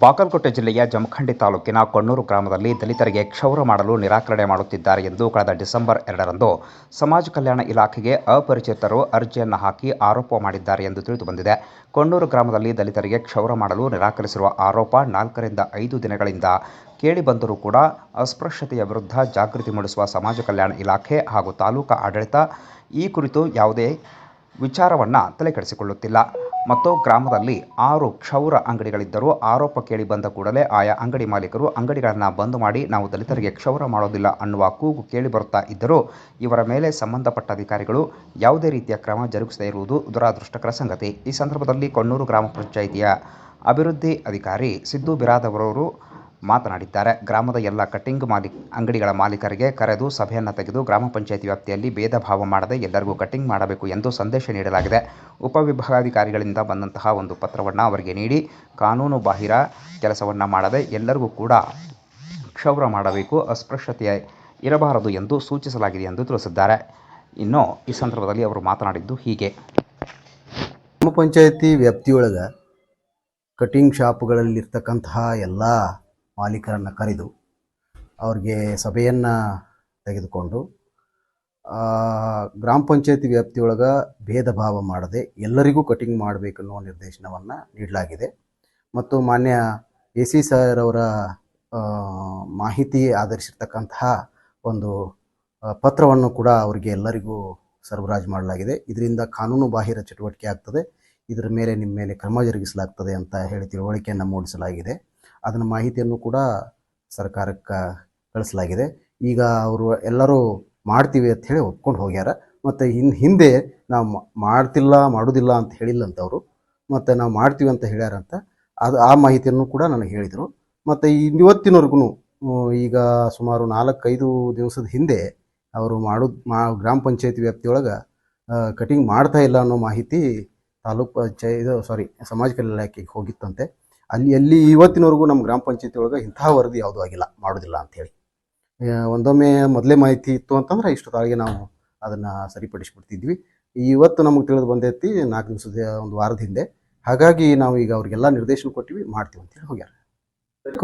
ಬಾಗಲಕೋಟೆ ಜಿಲ್ಲೆಯ ಜಮಖಂಡಿ ತಾಲೂಕಿನ ಕೊಣ್ಣೂರು ಗ್ರಾಮದಲ್ಲಿ ದಲಿತರಿಗೆ ಕ್ಷೌರ ಮಾಡಲು ನಿರಾಕರಣೆ ಮಾಡುತ್ತಿದ್ದಾರೆ ಎಂದು ಕಳೆದ ಡಿಸೆಂಬರ್ ಎರಡರಂದು ಸಮಾಜ ಕಲ್ಯಾಣ ಇಲಾಖೆಗೆ ಅಪರಿಚಿತರು ಅರ್ಜಿಯನ್ನು ಹಾಕಿ ಆರೋಪ ಮಾಡಿದ್ದಾರೆ ಎಂದು ತಿಳಿದುಬಂದಿದೆ ಕೊಣ್ಣೂರು ಗ್ರಾಮದಲ್ಲಿ ದಲಿತರಿಗೆ ಕ್ಷೌರ ಮಾಡಲು ನಿರಾಕರಿಸಿರುವ ಆರೋಪ ನಾಲ್ಕರಿಂದ ಐದು ದಿನಗಳಿಂದ ಕೇಳಿಬಂದರೂ ಕೂಡ ಅಸ್ಪೃಶ್ಯತೆಯ ವಿರುದ್ಧ ಜಾಗೃತಿ ಮೂಡಿಸುವ ಸಮಾಜ ಕಲ್ಯಾಣ ಇಲಾಖೆ ಹಾಗೂ ತಾಲೂಕಾ ಆಡಳಿತ ಈ ಕುರಿತು ಯಾವುದೇ ವಿಚಾರವನ್ನು ತಲೆಕೆಡಿಸಿಕೊಳ್ಳುತ್ತಿಲ್ಲ. ಮತ್ತು ಗ್ರಾಮದಲ್ಲಿ ಆರು ಕ್ಷೌರ ಅಂಗಡಿಗಳಿದ್ದರೂ ಆರೋಪ ಕೇಳಿ ಬಂದ ಕೂಡಲೇ ಆಯಾ ಅಂಗಡಿ ಮಾಲೀಕರು ಅಂಗಡಿಗಳನ್ನು ಬಂದ್ ಮಾಡಿ ನಾವು ದಲಿತರಿಗೆ ಕ್ಷೌರ ಮಾಡೋದಿಲ್ಲ ಅನ್ನುವ ಕೂಗು ಕೇಳಿ ಬರುತ್ತಾ ಇದ್ದರೂ ಇವರ ಮೇಲೆ ಸಂಬಂಧಪಟ್ಟ ಅಧಿಕಾರಿಗಳು ಯಾವುದೇ ರೀತಿಯ ಕ್ರಮ ಜರುಗಿಸದೇ ಇರುವುದು ದುರಾದೃಷ್ಟಕರ ಸಂಗತಿ. ಈ ಸಂದರ್ಭದಲ್ಲಿ ಕೊಣ್ಣೂರು ಗ್ರಾಮ ಪಂಚಾಯಿತಿಯ ಅಭಿವೃದ್ಧಿ ಅಧಿಕಾರಿ ಸಿದ್ದು ಬಿರಾದವರವರು ಮಾತನಾಡಿದ್ದಾರೆ. ಗ್ರಾಮದ ಎಲ್ಲ ಕಟಿಂಗ್ ಮಾಲೀಕ್, ಅಂಗಡಿಗಳ ಮಾಲೀಕರಿಗೆ ಕರೆದು ಸಭೆಯನ್ನು ತೆಗೆದು ಗ್ರಾಮ ಪಂಚಾಯಿತಿ ವ್ಯಾಪ್ತಿಯಲ್ಲಿ ಭೇದ ಭಾವ ಮಾಡದೆ ಎಲ್ಲರಿಗೂ ಕಟಿಂಗ್ ಮಾಡಬೇಕು ಎಂದು ಸಂದೇಶ ನೀಡಲಾಗಿದೆ. ಉಪವಿಭಾಗಾಧಿಕಾರಿಗಳಿಂದ ಬಂದಂತಹ ಒಂದು ಪತ್ರವನ್ನು ಅವರಿಗೆ ನೀಡಿ, ಕಾನೂನು ಬಾಹಿರ ಕೆಲಸವನ್ನು ಮಾಡದೆ ಎಲ್ಲರಿಗೂ ಕೂಡ ಕ್ಷೌರ ಮಾಡಬೇಕು, ಅಸ್ಪೃಶ್ಯತೆ ಇರಬಾರದು ಎಂದು ಸೂಚಿಸಲಾಗಿದೆ ಎಂದು ತಿಳಿಸಿದ್ದಾರೆ. ಇನ್ನು ಈ ಸಂದರ್ಭದಲ್ಲಿ ಅವರು ಮಾತನಾಡಿದ್ದು ಹೀಗೆ. ಗ್ರಾಮ ಪಂಚಾಯಿತಿ ವ್ಯಾಪ್ತಿಯೊಳಗೆ ಕಟಿಂಗ್ ಶಾಪ್ಗಳಲ್ಲಿರ್ತಕ್ಕಂತಹ ಎಲ್ಲ ಮಾಲೀಕರನ್ನು ಕರೆದು ಅವ್ರಿಗೆ ಸಭೆಯನ್ನು ತೆಗೆದುಕೊಂಡು ಗ್ರಾಮ ಪಂಚಾಯತಿ ವ್ಯಾಪ್ತಿಯೊಳಗೆ ಭೇದ ಭಾವ ಮಾಡದೆ ಎಲ್ಲರಿಗೂ ಕಟಿಂಗ್ ಮಾಡಬೇಕನ್ನೋ ನಿರ್ದೇಶನವನ್ನು ನೀಡಲಾಗಿದೆ. ಮತ್ತು ಮಾನ್ಯ ಎ ಸಿ ಸರ್ ಅವರ ಮಾಹಿತಿ ಆಧರಿಸಿರ್ತಕ್ಕಂತಹ ಒಂದು ಪತ್ರವನ್ನು ಕೂಡ ಅವರಿಗೆ ಎಲ್ಲರಿಗೂ ಸರಬರಾಜು ಮಾಡಲಾಗಿದೆ. ಇದರಿಂದ ಕಾನೂನು ಬಾಹಿರ ಚಟುವಟಿಕೆ ಆಗ್ತದೆ. ಇದರ ಮೇಲೆ ನಿಮ್ಮ ಮೇಲೆ ಕ್ರಮ ಜರುಗಿಸಲಾಗ್ತದೆ ಅಂತ ಹೇಳಿ ತಿಳುವಳಿಕೆಯನ್ನು ಮೂಡಿಸಲಾಗಿದೆ. ಅದನ್ನ ಮಾಹಿತಿಯನ್ನು ಕೂಡ ಸರ್ಕಾರಕ್ಕೆ ಕಳಿಸಲಾಗಿದೆ. ಈಗ ಅವರು ಎಲ್ಲರೂ ಮಾಡ್ತೀವಿ ಅಂತ ಹೇಳಿ ಒಪ್ಕೊಂಡು ಹೋಗ್ಯಾರ. ಮತ್ತು ಇನ್ನು ಹಿಂದೆ ನಾವು ಮಾಡ್ತಿಲ್ಲ, ಮಾಡೋದಿಲ್ಲ ಅಂತ ಹೇಳಿಲ್ಲ ಅವರು ಮತ್ತು ನಾವು ಮಾಡ್ತೀವಿ ಅಂತ ಹೇಳ್ಯಾರಂತ ಅದು ಆ ಮಾಹಿತಿಯನ್ನು ಕೂಡ ನನಗೆ ಹೇಳಿದರು. ಮತ್ತು ಇವತ್ತಿನವರೆಗೂ ಈಗ ಸುಮಾರು ನಾಲ್ಕೈದು ದಿವಸದ ಹಿಂದೆ ಅವರು ಮಾಡೋದು, ಮಾ, ಗ್ರಾಮ ಪಂಚಾಯತಿ ವ್ಯಾಪ್ತಿಯೊಳಗೆ ಕಟಿಂಗ್ ಮಾಡ್ತಾ ಇಲ್ಲ ಅನ್ನೋ ಮಾಹಿತಿ ತಾಲೂಕು ಪಂಚಾಯ ಇದು, ಸಾರಿ, ಸಮಾಜ ಕಲ್ಯಾಣ ಇಲಾಖೆಗೆ ಹೋಗಿತ್ತಂತೆ. ಅಲ್ಲಿ ಎಲ್ಲಿ ಇವತ್ತಿನವರೆಗೂ ನಮ್ಮ ಗ್ರಾಮ ಪಂಚಾಯತಿ ಒಳಗೆ ಇಂತಹ ವರದಿ ಯಾವುದೂ ಆಗಿಲ್ಲ, ಮಾಡೋದಿಲ್ಲ ಅಂಥೇಳಿ ಒಂದೊಮ್ಮೆ ಮೊದಲೇ ಮಾಹಿತಿ ಇತ್ತು ಅಂತಂದ್ರೆ ಇಷ್ಟು ತಾಳಿಗೆ ನಾವು ಅದನ್ನು ಸರಿಪಡಿಸ್ಬಿಡ್ತಿದ್ವಿ. ಇವತ್ತು ನಮಗೆ ತಿಳಿದು ಬಂದೈತಿ ನಾಲ್ಕು ದಿವಸದ ಒಂದು ವಾರದ ಹಿಂದೆ. ಹಾಗಾಗಿ ನಾವು ಈಗ ಅವ್ರಿಗೆಲ್ಲ ನಿರ್ದೇಶನ ಕೊಟ್ಟಿವಿ, ಮಾಡ್ತೀವಿ ಅಂತೇಳಿ ಹೋಗ್ಯಾರ. ಅದು